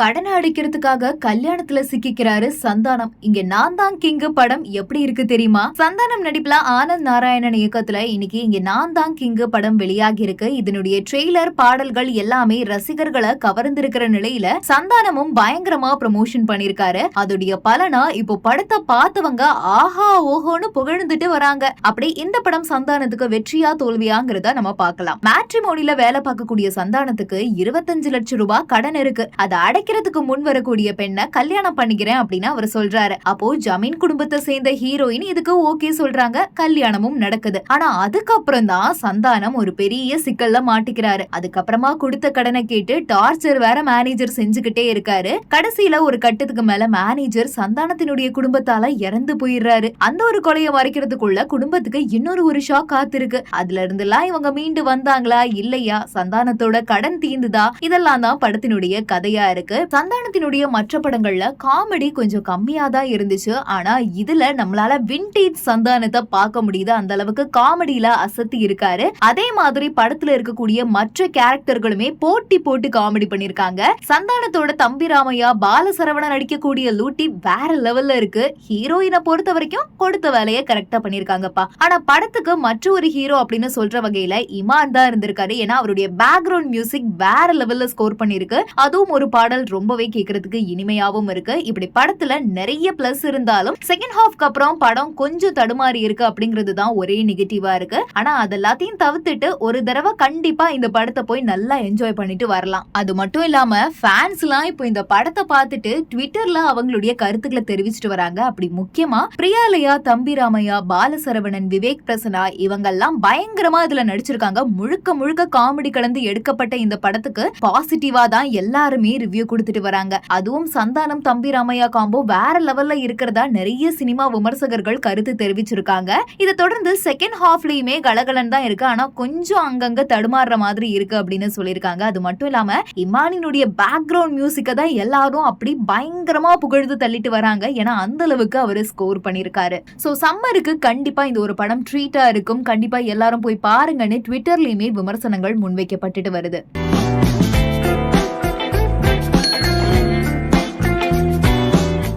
கடனை அடிக்கிறதுக்காக கல்யாணத்துல சிக்கிக்கிறாரு சந்தானம். இங்க நான் தான் கிங்கு படம் எப்படி இருக்கு தெரியுமா? சந்தானம் நடிப்புல ஆனந்த் நாராயணன் இயக்கத்துல இன்னைக்கு இங்க நான் தான் கிங்கு படம் வெளியாகி இருக்கு. இதனுடைய ட்ரெய்லர் பாடல்கள் எல்லாமே ரசிகர்களை கவர்ந்திருக்கிற நிலையில சந்தானமும் பயங்கரமா ப்ரமோஷன் பண்ணிருக்காரு. அதோடைய பலனா இப்போ படத்தை பார்த்தவங்க ஆஹா ஓஹோன்னு புகழ்ந்துட்டு வராங்க. அப்படி இந்த படம் சந்தானத்துக்கு வெற்றியா தோல்வியாங்கிறத நம்ம பார்க்கலாம். மேட்ரிமோனில வேலை பார்க்கக்கூடிய சந்தானத்துக்கு இருபத்தஞ்சு லட்சம் ரூபாய் கடன் இருக்கு. அதை அடைக்கிறதுக்கு முன் வரக்கூடிய பெண்ணை கல்யாணம் பண்ணிக்கிறேன் அப்படின்னு அவர் சொல்றாரு. அப்போ ஜமீன் குடும்பத்தை சேர்ந்த ஹீரோயின் இதுக்கு ஓகே சொல்றாங்க. கல்யாணமும் நடக்குது. ஆனா அதுக்கப்புறம் தான் சந்தானம் ஒரு பெரிய சிக்கல்ல மாட்டிக்கிறாரு. அதுக்கப்புறமா கொடுத்த கடனை கேட்டு டார்ச்சர் வேற மேனேஜர் செஞ்சுக்கிட்டே இருக்காரு. கடைசியில ஒரு கட்டத்துக்கு மேல மேனேஜர் சந்தானத்தினுடைய குடும்பத்தால இறந்து போயிடுறாரு. அந்த ஒரு கொலையை மறைக்கிறதுக்குள்ள குடும்பத்துக்கு இன்னொரு ஒரு ஷாக் காத்திருக்கு. அதுல இருந்தெல்லாம் இவங்க மீண்டு வந்தாங்களா? இல்லையா? சந்தானத்தோட கடன் தீந்துதா? இதெல்லாம் தான் படத்தினுடைய கதையா இருக்கு. சந்தானத்தினுடைய மற்ற படங்கள்ல காமெடி கொஞ்சம் கம்மியா தான் இருந்துச்சு. ஆனா இதுல நம்மளால விண்டேஜ் சந்தானத்தை பார்க்க முடியுது. அந்த அளவுக்கு காமெடியில அசத்தி இருக்காரு. அதே மாதிரி படத்துல இருக்கக்கூடிய மற்ற கேரக்டர்களுமே போட்டி போட்டு காமெடி பண்ணிருக்காங்க. சந்தானத்தோட தம்பி ராமையா பாலசரவணன் நடிக்கக்கூடிய லூட்டி வேற லெவல்ல இருக்கு. ஹீரோயினை பொறுத்த வரைக்கும் கொடுத்த வேலையை கரெக்டா பண்ணிருக்காங்கப்பா. ஆனா படத்துக்கு மற்ற ஒரு ஹீரோ அப்படின்னு சொல்ற வகையில இமான் தான் இருந்திருக்காரு. ஏன்னா அவருடைய பேக்ரவுண்ட் மியூசிக் வேற லெவல்ல ஸ்கோர் பண்ணிருக்கு அதுவும் ஒரு பாடல் ரொம்பவே கேட்கறதுக்கு இனிமையாவும் இருக்கு. இப்படி படத்துல நிறைய பிளஸ் இருந்தாலும் செகண்ட் ஹாஃப்க்கு அப்புறம் படம் கொஞ்சம் தடுமாறி இருக்கு அப்படிங்கிறது தான் ஒரே நெகட்டிவா இருக்கு. ஆனா அதெல்லாத்தையும் தவிர்த்துட்டு ஒரு தடவை கண்டிப்பா இந்த படத்தை போய் நல்லா என்ஜாய் பண்ணிட்டு வரலாம். அது மட்டும் இல்லாம ஃபேன்ஸ் எல்லாம் இப்போ இந்த படத்தை பார்த்துட்டு ட்விட்டர்ல அவங்களுடைய கருத்துக்களை தெரிவிச்சிட்டு வராங்க. அப்படி முக்கியமா பிரியாலயா தம்பி ராமையா பாலசரவணன் விவேக் பிரசனா இவங்கெல்லாம் பயங்கரமா இதுல நடிச்சிருக்காங்க. முழுக்க முழுக்க காமெடி கலந்து எடுக்கப்பட்ட இந்த படத்துக்கு பாசிட்டிவா தான் எல்லாருமே ரிவ்யூ கொடுத்துட்டு வராங்க. அதுவும் சந்தானம் தம்பி ராமையா காம்போ வேற லெவல்ல இருக்கிறதா நிறைய சினிமா விமர்சகர்கள் கருத்து தெரிவிச்சிருக்காங்க. இதை தொடர்ந்து செகண்ட் ஹாஃப்லயுமே கலகலன் தான் இருக்கு. ஆனா கொஞ்சம் அங்கங்க தடுமாறுற மாதிரி இருக்கு அப்படின்னு சொல்லியிருக்காங்க. அது மட்டும் இல்லாம இமானினுடைய பேக்ரவுண்ட் மியூசிக்கை தான் எல்லாரும் அப்படி பயங்கரமா புகழ்ந்து தள்ளிட்டு வராங்க. ஏன்னா அந்த அளவுக்கு அவர் ஸ்கோர் பண்ணிருக்காரு சோ சம்மருக்கு கண்டிப்பா இந்த ஒரு படம் ட்ரீட்டா இருக்கும். கண்டிப்பா எல்லாரும் போய் பாருங்கன்னு ட்விட்டர்லயுமே விமர்சனங்கள் முன்வைக்கப்பட்டுட்டு வருது.